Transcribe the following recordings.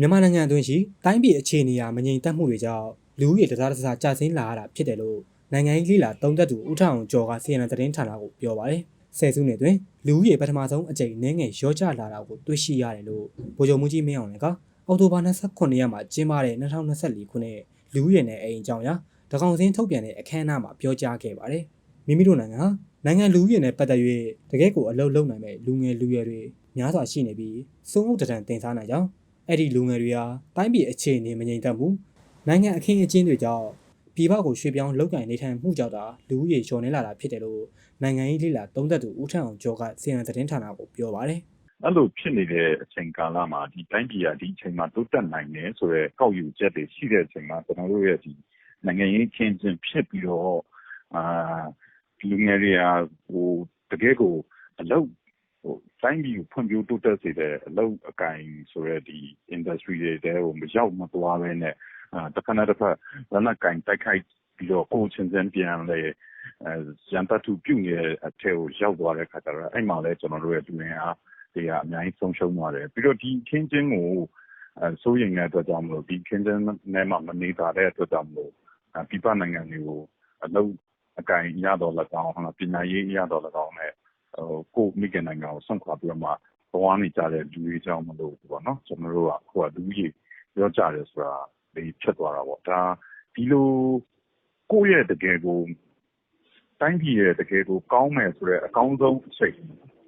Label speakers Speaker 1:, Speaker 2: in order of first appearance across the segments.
Speaker 1: မြန်မာနိုင်ငံအတွင်းရှိတိုင်းပြည်အခြေအနေအရမငြိမ်သက်မှုတွေကြောင့်လူဦးရေတစားတစားကျဆင်းလာရတာဖြစ်တယ်လို့နိုင်ငံရေးလိလာသုံးသက်သူဦးထောင်ကျော်က CNN သတင်းဌာနကိုပြောပါတယ်။ဆယ်စုနှစ်တွင်လူဦးရေပထမဆုံးအကြိမ်နည်းငယ်ရော့ကျလာတာကိုတွေ့ရှိရတယ်လို့ဗိုလ်ချုပ်မှုကြီးမင်းအောင်လှိုင်ကအောက်တိုဘာ29ရက်မှာကျင်းပတဲ့2024ခုနှစ်လူဦးရေနဲ့အိမ်အကြောင်းအရာတကောင်စင်းထုတ်ပြန်တဲ့အခမ်းအနားမှာပြောကြားခဲ့ပါတယ်။မိမိတို့နိုင်ငံဟာနိုင်ငံလူဦးရေနဲ့ပတ်သက်၍တကယ့်ကိုအလုပ်လုပ်နိုင်မဲ့လူငယ်လူရွယ်တွေများစွာရှိနေပြီးစုံအုပ်တံတန်တင်စားနိုင်ကြောင်း အဲ့ဒီလူငယ်တွေဟာတိုင်းပြည်အခြေအနေမငြိမ်သက်မှုနိုင်ငံအခင်းအကျင်းတွေကြောင့်ပြည်ပကိုရွှေ့ပြောင်းလောက်ကင်နေထိုင်မှုကြောင့်သာလူဦးရေလျော့နေလာတာဖြစ်တယ်လို့နိုင်ငံရေးလိလာသုံးသက်သူဦးထန့်အောင်ကျော်ကစီရင်သတင်းဌာနကိုပြောပါတယ်
Speaker 2: အဲ့လိုဖြစ်နေတဲ့အချိန်ကာလမှာဒီတိုင်းပြည်ကဒီအချိန်မှာတိုးတက်နိုင်တယ်ဆိုတော့ကောက်ယူချက်တွေရှိတဲ့အချိန်မှာကျွန်တော်တို့ရဲ့ဒီနိုင်ငံရေးချင်းချင်းဖြစ်ပြီးတော့အာလူငယ်တွေကဟိုတကယ်ကိုအလုပ်ဟို တိုင်းပြည်ကိုဖွံ့ဖြိုးတိုးတက်စေတဲ့အလုပ်အကင်ဆိုရဲဒီ industry တွေတဲကိုမရောက်မသွားဘဲနဲ့အာတစ်ခါနဲ့တစ်ခါလမ်းကင်တိုက်ခိုက်ပြီးတော့ကိုချင်းချင်းပြန်လေအဲရန်တတူပြုတ်နေတဲ့အထက်ကိုရောက်သွားတဲ့ခါကျတော့အဲ့မှာလဲကျွန်တော်တို့ရဲ့လူငယ်အားတွေကအများကြီးဆုံးရှုံးသွားတယ်ပြီးတော့ဒီချင်းချင်းကိုအဲစိုးရိမ်တဲ့အတွက်ကြောင့်မလို့ဒီချင်းချင်းနဲ့မှမနေတာတဲ့အတွက်ကြောင့်မလို့ပြပနိုင်ငံတွေကိုအလုပ်အကင်ရတော့၎င်းဟာပညာရေးရတော့၎င်းနဲ့ ဟိုကိုမိခင်နိုင်ငံကိုဆွန့်ခွာပြီးတော့မှ သွားနေကြတဲ့လူတွေကြောင့်မလို့ပေါ့နော် ကျွန်တော်တို့ကဟိုက လူကြီးပြောကြတယ်ဆိုတာဒီဖြစ်သွားတာပေါ့ ဒါ ဒီလို ကိုယ့်ရဲ့တကယ်ကို တိုင်းပြည်ရဲ့ တကယ်ကို ကောင်းမယ်ဆိုတဲ့ အကောင်းဆုံးအချိန်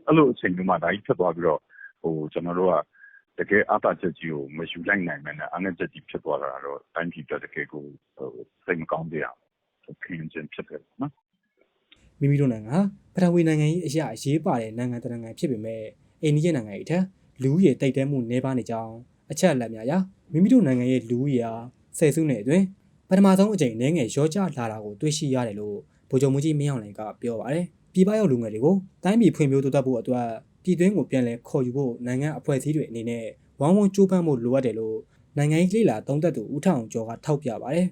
Speaker 2: အဲ့လိုအချိန်မျိုးမှာ ဒါကြီးဖြစ်သွားပြီးတော့ဟိုကျွန်တော်တို့က တကယ်အတားချက်ကြီးကို မယူလိုက်နိုင်မယ်နဲ့အငတ်ချက်ကြီး ဖြစ်သွားတာတော့ တိုင်းပြည်အတွက် တကယ်ကိုဟိုစိတ်မကောင်းကြရဘူးခင်းချင်း ဖြစ်တယ်နော်
Speaker 1: မိမိတို့နိုင်ငံဟာ ပထဝီနိုင်ငံရေးအရာအရေးပါတဲ့နိုင်ငံတစ်နိုင်ငံဖြစ်ပေမဲ့အိန္ဒိယနိုင်ငံ၏ထက်လူဦးရေတိတ်တဲမှုနှဲပါနေကြောင်းအချက်အလက်များအရမိမိတို့နိုင်ငံရဲ့လူဦးရေဟာဆယ်စုနှစ်အတွင်းပထမဆုံးအကြိမ်နည်းငယ်ရော့ကျလာတာကိုတွေ့ရှိရတယ်လို့ဗိုလ်ချုပ်မှုကြီးမင်းအောင်လှိုင်ကပြောပါတယ်။ပြည်ပရောက်လူငယ်တွေကိုတိုင်းပြည်ဖွံ့ဖြိုးတိုးတက်ဖို့အတွက်ပြည်တွင်းကိုပြန်လည်ခေါ်ယူဖို့နိုင်ငံအဖွဲ့အစည်းတွေအနေနဲ့ဝိုင်းဝန်းကြိုးပမ်းဖို့လိုအပ်တယ်လို့နိုင်ငံရေးလိလာသုံးသက်သူဦးထောင်ကျော်ကထောက်ပြပါတယ်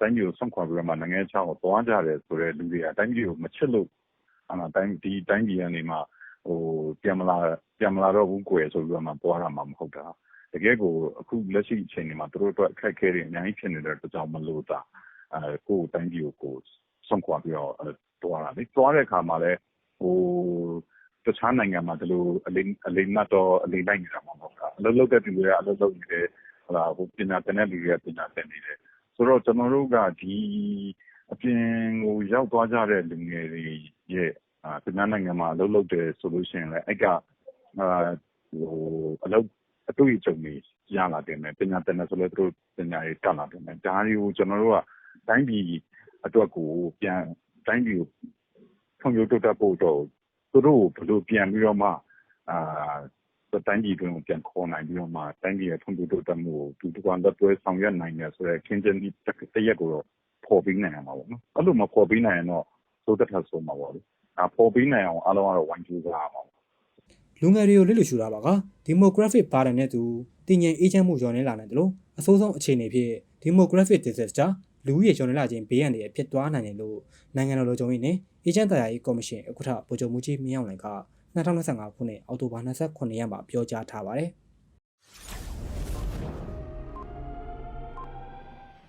Speaker 2: တိုင်းပြည်ကိုဆွန့်ခွာပြီးတော့မှနိုင်ငံခြားကိုသွားကြတယ်ဆိုတဲ့လူတွေကတိုင်းပြည်ကိုမချစ်လို့အာတိုင်း ဒီတိုင်းပြည်ကနေမှဟိုပြန်မလာပြန်မလာတော့ဘူးကွယ်ဆိုပြီးတော့မှ သွားတာမှမဟုတ်တာ တကယ်ကို အခုလက်ရှိအချိန်တွေမှာ သူတို့အတွက် အခက်အခဲတွေ အများကြီးဖြစ်နေတဲ့အတွက်ကြောင့်မလို့တာအဲကိုယ်တိုင်းပြည်ကို ကိုဆွန့်ခွာပြီးတော့ သွားတာလေ သွားတဲ့အခါမှာလည်းဟိုတခြားနိုင်ငံမှာ ဒီလို အလိအလိမတ်တော့ အလိလိုက်နေတာမှမဟုတ်တာ အလုပ်လုပ်တဲ့လူတွေက အလုပ်လုပ်နေတယ်ဟလာဟိုပညာသင်တဲ့လူတွေက ပညာသင်နေတယ် ဆိုတော့ ကျွန်တော်တို့က ဒီအပြင်ကို ရောက်သွားကြတဲ့ လူငယ်တွေ ရဲ့အာပညာနိုင်ငံမှာအလုပ်လုပ်တယ်ဆိုလို့ရှိရင်လည်းအဲ့ကအာဟိုအလုပ်အတွေ့အကြုံတွေရလာတယ်မယ်ပညာသင်တယ်ဆိုလည်းသူတို့ပညာရေးတက်လာတယ်မယ်ဒါတွေကိုကျွန်တော်တို့ကတိုင်းပြည်အတွက်ကိုပြန်တိုင်းပြည်ကိုဖွံ့ဖြိုးတိုးတက်ဖို့တော့သူတို့ဘယ်လိုပြန်ပြီးတော့မှအာတိုင်းပြည်တွင်းကိုပြန်ခေါ်နိုင်ပြီးတော့မှတိုင်းပြည်ရဲ့ဖွံ့ဖြိုးတိုးတက်မှုကိုဒီတကွာလက်တွဲဆောင်ရွက်နိုင်တယ်ဆိုတဲ့ခင်းကျင်းဒီတရက်ကိုတော့ပေါ်ပြီးနိုင်မှာပေါ့နော်အဲ့လိုမပေါ်ပြီးနိုင်ရင်တော့ သိုးတက်ထဆိုမှာပေါ့လေအပေါ်ပြီးနိုင်အောင်အားလုံးကတော့ဝိုင်းကြိုးစားရမှာ
Speaker 1: လူငယ်တွေကိုလစ်လူရှူတာပါကဒီမိုကရက်တစ်ပါတီနဲ့သူတည်ငြိမ်အေးချမ်းမှုညော်နေလာနိုင်တယ်လို့အဆိုးဆုံးအခြေအနေဖြစ်ဒီမိုကရက်တစ် disaster လူဦးရေညော်နေလာခြင်းဘေးရန်တွေဖြစ်သွားနိုင်တယ်လို့နိုင်ငံတော်လုံခြုံရေးနဲ့အေဂျင့်တရားရေးကော်မရှင်ဥက္ကဋ္ဌဗိုလ်ချုပ်မှုကြီးမင်းအောင်လှိုင်က2025ခုနှစ်အောက်တိုဘာ29ရက်မှာပြောကြားထားပါတယ်။